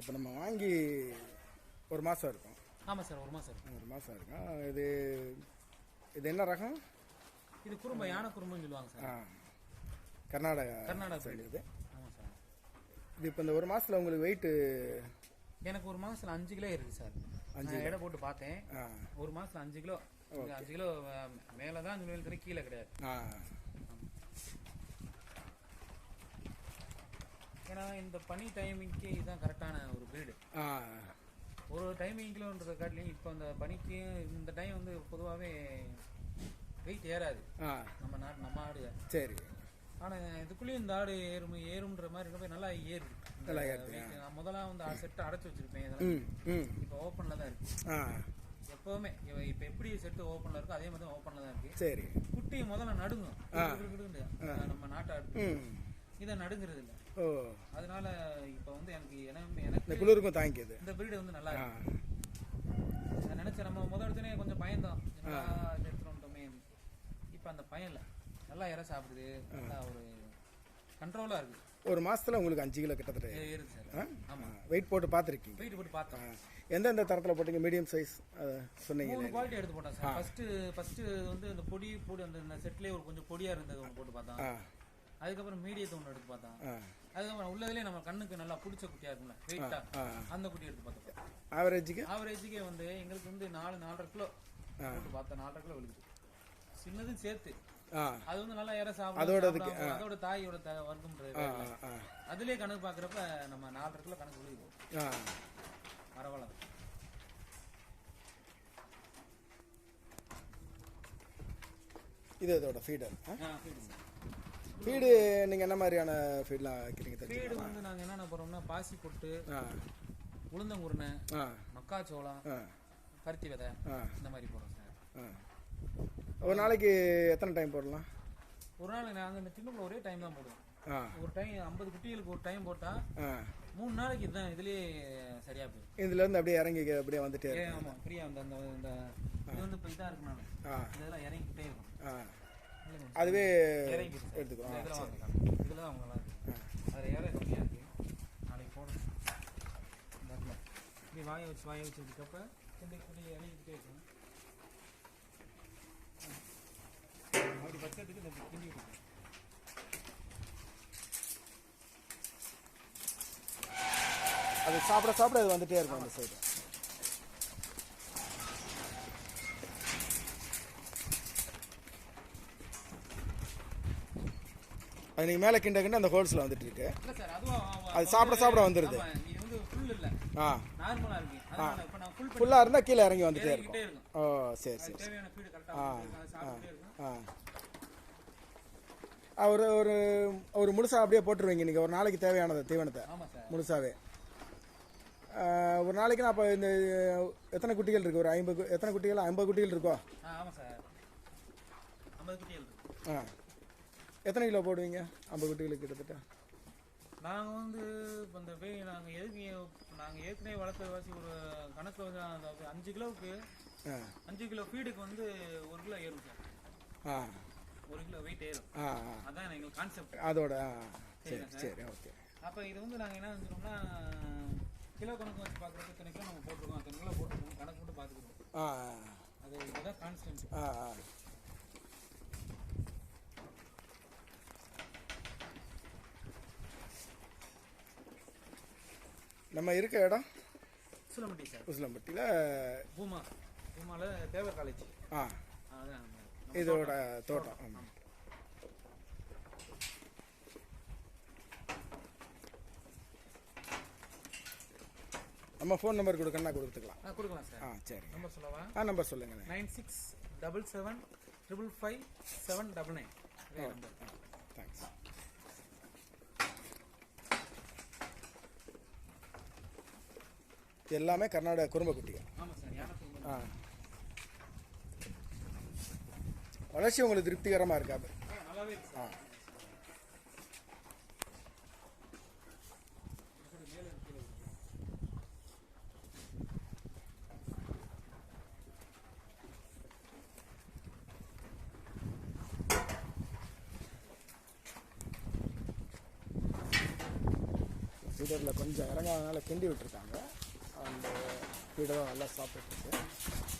இப்போ நம்ம வாங்கி ஒரு மாதம் இருக்கும். ஆமாம் சார் ஒரு மாதம் இருக்கும். ஒரு மாதம் இருக்கும். இது இது என்ன ரகம்? இது குறும்பை யானை குறும்புன்னு சொல்லுவாங்க சார். ஆ கர்நாடகா கர்நாடகா சைடு இது. ஆமாம் சார். இது இப்போ இந்த ஒரு மாதத்தில் உங்களுக்கு வெயிட்டு எனக்கு ஒரு மாதத்தில் அஞ்சு கிலோ இருக்குது சார். நான் எடை போட்டு பார்த்தேன். ஒரு மாதத்தில் அஞ்சு கிலோ. அஞ்சு கிலோ மேலே தான் அஞ்சு கிலோ கீழே கிடையாது. ஏன்னா இந்த பனி டைமிங்க்கு இதுதான் கரெக்டான ஒரு ஆ. ஒரு டைமிங்லன்றத காட்டிலையும் இப்போ அந்த பனிக்கு இந்த டைம் வந்து பொதுவாகவே வெயிட் ஏறாது. நம்ம நாட்டு நம்ம ஆடு. சரி. ஆனால் இதுக்குள்ளேயும் இந்த ஆடு ஏறும் ஏறும்ன்ற மாதிரி போய் நல்லா ஏறுது. நான் முதல்ல வந்து செட்டை அடைச்சி வச்சிருப்பேன் இதெல்லாம். இப்போ ஓப்பனில் தான் இருக்கு. எப்போவுமே இப்போ எப்படி செட்டு ஓப்பனில் இருக்கோ அதே மாதிரி தான் ஓப்பனில் தான் இருக்கு. சரி. குட்டி முதல்ல நடுங்கும். நம்ம நாட்டு இதை நடுங்கிறது இல்லை ஓ. அதனால இப்போ வந்து எனக்கு எனக்கு இந்த குளிருக்கும் தாங்கிக்குது இந்த பிரீடு வந்து நல்லா இருக்கு. நான் நினைச்சேன் நம்ம முதல் எடுத்தோடனே கொஞ்சம் பயந்தோம் எடுத்துட்டு வந்துட்டோமே இப்போ அந்த பயம் இல்லை. நல்லா இற சாப்பிடுது. நல்லா ஒரு கண்ட்ரோலாக இருக்கு. ஒரு மாசத்துல உங்களுக்கு அஞ்சு கிலோ கிட்டத்தட்ட வெயிட் போட்டு பார்த்துருக்கீங்க. போயிட்டு போட்டு பார்த்தோம். எந்தெந்த தரத்தில் போட்டீங்க? மீடியம் சைஸ் சொன்னீங்க மூணு குவாலிட்டி எடுத்து போட்டோம் சார். ஃபர்ஸ்ட் ஃபர்ஸ்ட் வந்து இந்த பொடி பொடி அந்த செட்லேயே ஒரு கொஞ்சம் பொடியா இருந்தது போட்டு பார்த்தோம். அதுக்கப்புறம் மீடியத்தை ஒன்று எடுத்து பார்த்தோம் ஆ. அதுக்கப்புறம் உள்ளதுலேயே நம்ம கண்ணுக்கு நல்லா பிடிச்ச குட்டியா இருக்கும்ல வெயிட்டா ஆ. அந்த குட்டி எடுத்து பார்த்தோம். ஆவரேஜுக்கு ஆவரேஜுக்கே வந்து எங்களுக்கு வந்து நாலு நாலரை கிலோ போட்டு பார்த்தோம் நாலரை கிலோ விழுகுது சின்னதும் சேர்த்து. அது வந்து நல்லா இற சாப்பிடும் அதோட தாயோட ஆ அதுலயே கணக்கு பார்க்குறப்ப நம்ம நாலரை கிலோ கணக்கு விழுகுது ஆ. பரவாயில்ல. இது இதோட ஃபீடர் ஃபீடு நீங்கள் என்ன மாதிரியான ஃபீட்லாம் வைக்கிறீங்க ஃபீடு வந்து நாங்கள் என்னென்ன போடுறோம்னா பாசி கொட்டு ஆ. உளுந்தங்குருணை ஆ. மக்காச்சோளம் ஆ. பருத்தி விதை ஆ. இந்த மாதிரி போடுறோம் சார். ஆ. ஒரு நாளைக்கு எத்தனை டைம் போடலாம்? ஒரு நாள் நாங்கள் இந்த திண்டுக்குள்ள ஒரே டைம் தான் போடுவோம். ஆ. ஒரு டைம் ஐம்பது குட்டிகளுக்கு ஒரு டைம் போட்டால் ஆ. மூணு நாளைக்கு இதுதான் இதுலேயே சரியா போயிடும். இதுலேருந்து அப்படியே இறங்கி அப்படியே வந்துட்டே ஏ இருக்கு ஆமாம் ஃப்ரீயாக அந்த அந்த இந்த இது வந்து இப்போ இதாக இருக்கு நான் ஆ இதெல்லாம் இறங்கிக்கிட்டே இருக்கும். ஆ. அதுவே. எடுத்துக்கிறோம் இதில். வாங்க தான் அவங்க அதில் ஏற கம்மியாக இருக்கு நாளைக்கு போடணும் இப்படி வாயை வச்சு வாயை வச்சதுக்கப்ப இந்த இப்படி இறங்கிக்கிட்டே இருக்கும். அப்படி பட்சத்துக்கு இந்த கிண்டி விட்டுருக்கேன் அது சாப்பிட சாப்பிட அது வந்துட்டே இருக்கும் அந்த சைடு அது நீங்கள் மேலே கிண்ட கிண்ட அந்த ஹோல்ஸில் வந்துட்டு இருக்கு. அது சாப்பிட சாப்பிட வந்துடுது ஆ. இப்போ ஃபுல் ஃபுல்லாக இருந்தால் கீழே இறங்கி வந்துட்டே இருக்கும். ஓ சரி சரி இருக்கும் ஆ ஆ, ஒரு ஒரு ஒரு முழுசா அப்படியே போட்டுருவீங்க. நீங்கள் ஒரு நாளைக்கு தேவையானது தீவனத்தை. ஆ, ஒரு நாளைக்கு நான் அப்போ இந்த எத்தனை குட்டிகள் இருக்கு? ஒரு ஐம்பது எத்தனை குட்டிகள்? ஐம்பது குட்டிகள் இருக்கோ. ஆ. எத்தனை கிலோ போடுவீங்க? ஐம்பது குட்டிகளுக்கு கிட்டத்தட்ட? நாங்கள் வந்து இப்போ இந்த வே நாங்கள் எதுக்கு நாங்கள் ஏற்கனவே வளர்த்த வாசி ஒரு கணக்கு வந்து அந்த அஞ்சு கிலோவுக்கு அஞ்சு கிலோ ஃபீடுக்கு வந்து ஒரு கிலோ ஏறும் சார். ஆ. ஒரு கிலோ வெயிட் ஏறும். அதான் எங்களுக்கு கான்செப்ட் அதோட சரி சரி? ஓகே அப்போ இது வந்து நாங்கள் என்ன செஞ்சோம்னா கிலோ கணக்கு வச்சு பார்க்குறப்ப இத்தனை கிலோ நம்ம போட்டுருக்கோம். அத்தனை கிலோ போட்டுருக்கோம். கணக்கு மட்டும் பார்த்துக்கிட்டோம் ஆ அது இதுதான் கான்ஸ்டன்ட் ஆ ஆ. நம்ம இருக்க இடம் சுலமட்டி சார். உசிலம்பட்டியில் பூமா பூமாவில் தேவர் காலேஜ் ஆ. இதோட தோட்டம். ஆமாம் நம்ம ஃபோன் நம்பர் கொடுக்கணும்னா கொடுத்துக்கலாம். ஆ கொடுக்கலாம் சார். ஆ சரி. நம்பர் சொல்லவா? ஆ நம்பர் சொல்லுங்கண்ணே nine six double seven triple five seven double nine number thanks இது எல்லாமே கர்நாடக குறும்ப குட்டிகள் ஆ. வளர்ச்சி உங்களுக்கு திருப்திகரமாக இருக்காது ஆ, நல்லாவே இருக்கு ஆ. தெரியல கொஞ்சம் இறங்காதனால கிண்டி விட்டுருக்காங்க. அந்த வீடு தான் நல்லா சாப்பிட்டுருக்கு